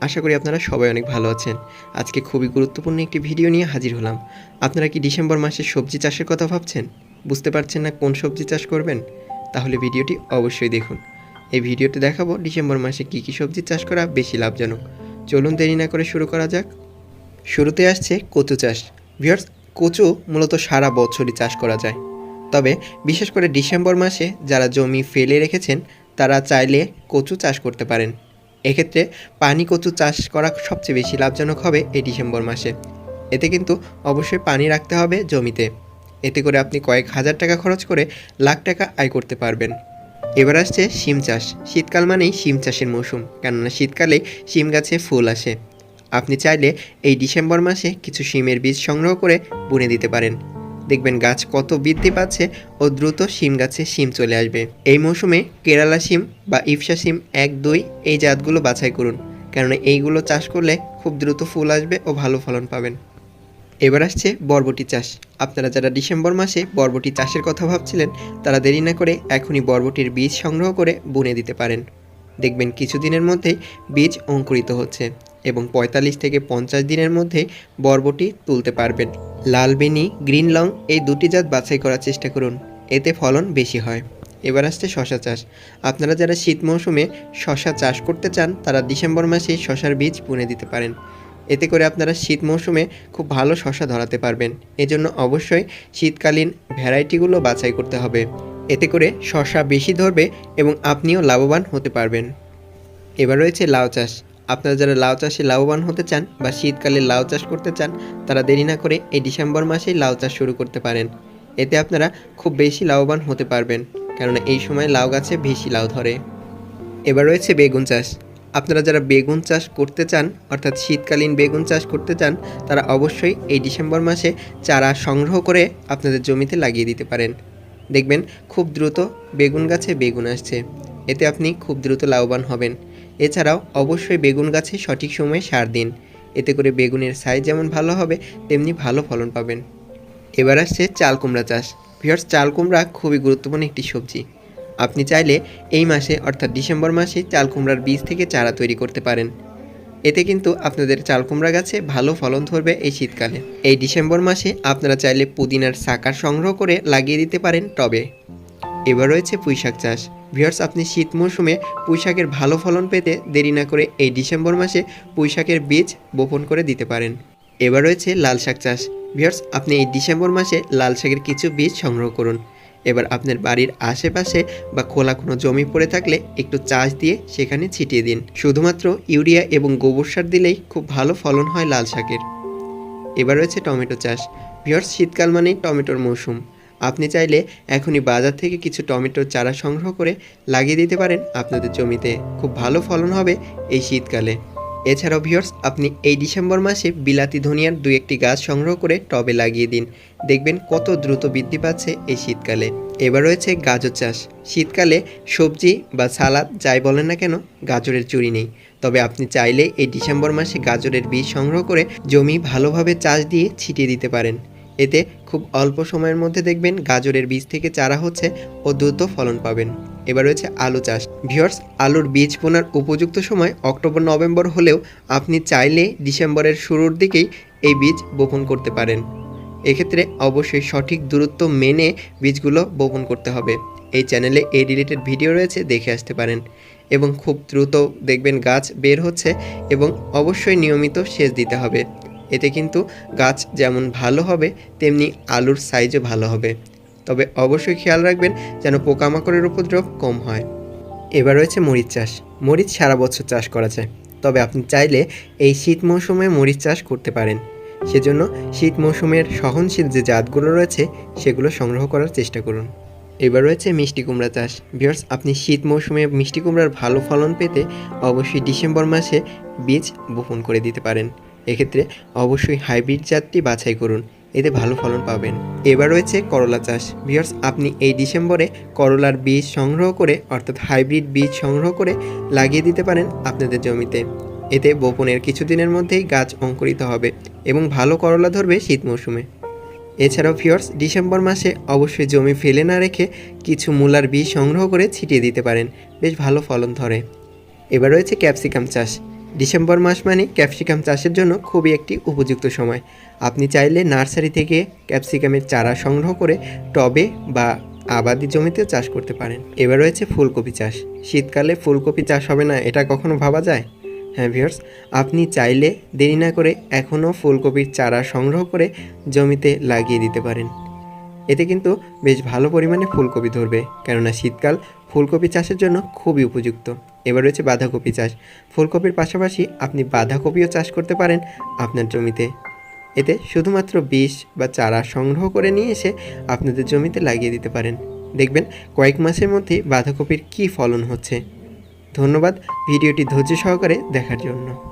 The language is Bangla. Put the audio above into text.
আশা করি আপনারা সবাই অনেক ভালো আছেন। আজকে খুবই গুরুত্বপূর্ণ একটি ভিডিও নিয়ে হাজির হলাম। আপনারা কি ডিসেম্বর মাসে সবজি চাষের কথা ভাবছেন? বুঝতে পারছেন না কোন সবজি চাষ করবেন? তাহলে ভিডিওটি অবশ্যই দেখুন। এই ভিডিওতে দেখাবো ডিসেম্বর মাসে কী কী সবজি চাষ করা বেশি লাভজনক। চলুন দেরি না করে শুরু করা যাক। শুরুতে আসছে কচু চাষ। ভিউয়ার্স, কচু মূলত সারা বছরই চাষ করা যায়। তবে বিশেষ করে ডিসেম্বর মাসে যারা জমি ফেলে রেখেছেন, তারা চাইলে কচু চাষ করতে পারেন। এক্ষেত্রে পানি কচু চাষ করা সবচেয়ে বেশি লাভজনক হবে এই ডিসেম্বর মাসে। এতে কিন্তু অবশ্যই পানি রাখতে হবে জমিতে। এতে করে আপনি কয়েক হাজার টাকা খরচ করে লাখ টাকা আয় করতে পারবেন। এবার আসছে শিম চাষ। শীতকাল মানেই শিম চাষের মৌসুম, কেননা শীতকালে শিম গাছে ফুল আসে। আপনি চাইলে এই ডিসেম্বর মাসে কিছু শিমের বীজ সংগ্রহ করে বুনে দিতে পারেন। দেখবেন গাছ কত বৃদ্ধি পাচ্ছে ও দ্রুত শিম গাছে শিম চলে আসবে। এই মৌসুমে কেরালা শিম বা ইফসা শিম এক, দুই এই জাতগুলো বাছাই করুন, কেননা এইগুলো চাষ করলে খুব দ্রুত ফুল আসবে ও ভালো ফলন পাবেন। এবার আসছে বরবটি চাষ। আপনারা যারা ডিসেম্বর মাসে বরবটি চাষের কথা ভাবছিলেন, তারা দেরি না করে এখনই বরবটির বীজ সংগ্রহ করে বুনে দিতে পারেন। দেখবেন কিছুদিনের মধ্যেই বীজ অঙ্কুরিত হচ্ছে এবং পঁয়তাল্লিশ থেকে পঞ্চাশ দিনের মধ্যে বরবটি তুলতে পারবেন। লাল বেনি গ্রিন লং এই দুটি জাত বাছাই করার চেষ্টা করুন। এতে ফলন বেশি হয়। এবার আসছে শশা চাষ। আপনারা যারা শীত মৌসুমে শশা চাষ করতে চান, তারা ডিসেম্বর মাসে শশার বীজ বুনে দিতে পারেন। এতে করে আপনারা শীত মৌসুমে খুব ভালো শশা ধরাতে পারবেন। এজন্য অবশ্যই শীতকালীন ভ্যারাইটিগুলো বাছাই করতে হবে। এতে করে শশা বেশি ধরবে এবং আপনিও লাভবান হতে পারবেন। এবার রয়েছে লাউ চাষ। আপনারা যারা লাউ চাষে লাভবান হতে চান বা শীতকালে লাউ চাষ করতে চান, তারা দেরি না করে এই ডিসেম্বর মাসেই লাউ চাষ শুরু করতে পারেন। এতে আপনারা খুব বেশি লাভবান হতে পারবেন, কেননা এই সময় লাউ গাছে বেশি লাউ ধরে। এবার রয়েছে বেগুন চাষ। আপনারা যারা বেগুন চাষ করতে চান, অর্থাৎ শীতকালীন বেগুন চাষ করতে চান, তারা অবশ্যই এই ডিসেম্বর মাসে চারা সংগ্রহ করে আপনাদের জমিতে লাগিয়ে দিতে পারেন। দেখবেন খুব দ্রুত বেগুন গাছে বেগুন আসছে। এতে আপনি খুব দ্রুত লাভবান হবেন। এছাড়াও অবশ্যই বেগুন গাছে সঠিক সময়ে সার দিন। এতে করে বেগুনের সাইজ যেমন ভালো হবে, তেমনি ভালো ফলন পাবেন। এবার আসছে চাল কুমড়া চাষ। ভিওর্স চাল কুমড়া খুবই গুরুত্বপূর্ণ একটি সবজি। আপনি চাইলে এই মাসে অর্থাৎ ডিসেম্বর মাসে চাল কুমড়ার বীজ থেকে চারা তৈরি করতে পারেন। এতে কিন্তু আপনাদের চাল কুমড়া গাছে ভালো ফলন ধরবে এই শীতকালে। এই ডিসেম্বর মাসে আপনারা চাইলে পুদিনার সাকার সংগ্রহ করে লাগিয়ে দিতে পারেন টবে। এবার রয়েছে পুঁইশাক চাষ। ভিউয়ার্স, আপনি শীত মৌসুমে পুঁইশাকের ভালো ফলন পেতে দেরি না করে এই ডিসেম্বর মাসে পুঁইশাকের বীজ বপন করে দিতে পারেন। এবার রয়েছে লাল শাক চাষ। ভিউয়ার্স, আপনি এই ডিসেম্বর মাসে লাল শাকের কিছু বীজ সংগ্রহ করুন। এবার আপনার বাড়ির আশেপাশে বা খোলা কোনো জমি পড়ে থাকলে একটু চাষ দিয়ে সেখানে ছিটিয়ে দিন। শুধুমাত্র ইউরিয়া এবং গোবর সার দিলেই খুব ভালো ফলন হয় লাল শাকের। এবার রয়েছে টমেটো চাষ। ভিওর্স শীতকাল মানেই টমেটোর মৌসুম। আপনি চাইলে এখনই বাজার থেকে কিছু টমেটোর চারা সংগ্রহ করে লাগিয়ে দিতে পারেন আপনাদের জমিতে। খুব ভালো ফলন হবে এই শীতকালে। এছাড়াও ভিওর্স আপনি এই ডিসেম্বর মাসে বিলাতি ধনিয়ার দুই একটি গাছ সংগ্রহ করে টবে লাগিয়ে দিন। দেখবেন কত দ্রুত বৃদ্ধি পাচ্ছে এই শীতকালে। এবার রয়েছে গাজর চাষ। শীতকালে সবজি বা সালাদ যাই বলেন না কেন, গাজরের চুরি নেই। তবে আপনি চাইলে এই ডিসেম্বর মাসে গাজরের বীজ সংগ্রহ করে জমি ভালোভাবে চাষ দিয়ে ছিটিয়ে দিতে পারেন। এতে খুব অল্প সময়ের মধ্যে দেখবেন গাজরের বীজ থেকে চারা হচ্ছে ও দ্রুত ফলন পাবেন। এবার রয়েছে আলু চাষ। ভিওর্স আলুর বীজ বোনার উপযুক্ত সময় অক্টোবর, নভেম্বর হলেও আপনি চাইলে ডিসেম্বরের শুরুর দিকেই এই বীজ বপন করতে পারেন। এক্ষেত্রে অবশ্যই সঠিক দূরত্ব মেনে বীজগুলো বপন করতে হবে। এই চ্যানেলে এই রিলেটেড ভিডিও রয়েছে, দেখে আসতে পারেন। এবং খুব দ্রুত দেখবেন গাছ বের হচ্ছে এবং অবশ্যই নিয়মিত সেচ দিতে হবে। এতে কিন্তু গাছ যেমন ভালো হবে, তেমনি আলুর সাইজও ভালো হবে। তবে অবশ্যই খেয়াল রাখবেন যেন পোকামাকড়ের উপদ্রব কম হয়। এবার রয়েছে মরিচ চাষ। মরিচ সারা বছর চাষ করা যায়। তবে আপনি চাইলে এই শীত মৌসুমে মরিচ চাষ করতে পারেন। সেজন্য শীত মৌসুমের সহনশীল যে জাতগুলো রয়েছে, সেগুলো সংগ্রহ করার চেষ্টা করুন। এবার রয়েছে মিষ্টি কুমড়া চাষ। ভিউয়ার্স, আপনি শীত মৌসুমে মিষ্টি কুমড়ার ভালো ফলন পেতে অবশ্যই ডিসেম্বর মাসে বীজ বপন করে দিতে পারেন। এক্ষেত্রে অবশ্যই হাইব্রিড জাতটি বাছাই করুন, এতে ভালো ফলন পাবেন। এবার রয়েছে করলা চাষ। ভিউয়ার্স, আপনি এই ডিসেম্বরে করলার বীজ সংগ্রহ করে, অর্থাৎ হাইব্রিড বীজ সংগ্রহ করে লাগিয়ে দিতে পারেন আপনাদের জমিতে। এতে বপনের কিছুদিনের মধ্যেই গাছ অঙ্কুরিত হবে এবং ভালো করলা ধরবে শীত মৌসুমে। এছাড়াও ফিওর্স ডিসেম্বর মাসে অবশ্যই জমি ফেলে না রেখে কিছু মূলার বীজ সংগ্রহ করে ছিটিয়ে দিতে পারেন। বেশ ভালো ফলন ধরে। এবার রয়েছে ক্যাপসিকাম চাষ। ডিসেম্বর মাস মানে ক্যাপসিকাম চাষের জন্য খুবই একটি উপযুক্ত সময়। আপনি চাইলে নার্সারি থেকে ক্যাপসিকামের চারা সংগ্রহ করে টবে বা আবাদি জমিতেও চাষ করতে পারেন। এবার রয়েছে ফুলকপি চাষ। শীতকালে ফুলকপি চাষ হবে না, এটা কখনো ভাবা যায়? হ্যাঁ ভিউয়ার্স, আপনি চাইলে দেরি না করে এখনও ফুলকপির চারা সংগ্রহ করে জমিতে লাগিয়ে দিতে পারেন। এতে কিন্তু বেশ ভালো পরিমাণে ফুলকপি ধরবে। কেননা শীতকাল ফুলকপি চাষের জন্য খুবই উপযুক্ত। এবার রয়েছে বাঁধাকপি চাষ। ফুলকপির পাশাপাশি আপনি বাঁধাকপিও চাষ করতে পারেন আপনার জমিতে। এতে শুধুমাত্র বিষ বা চারা সংগ্রহ করে নিয়ে এসে আপনাদের জমিতে লাগিয়ে দিতে পারেন। দেখবেন কয়েক মাসের মধ্যে বাঁধাকপির কী ফলন হচ্ছে। ধন্যবাদ, ভিডিওটি ধৈর্য সহকারে দেখার জন্য।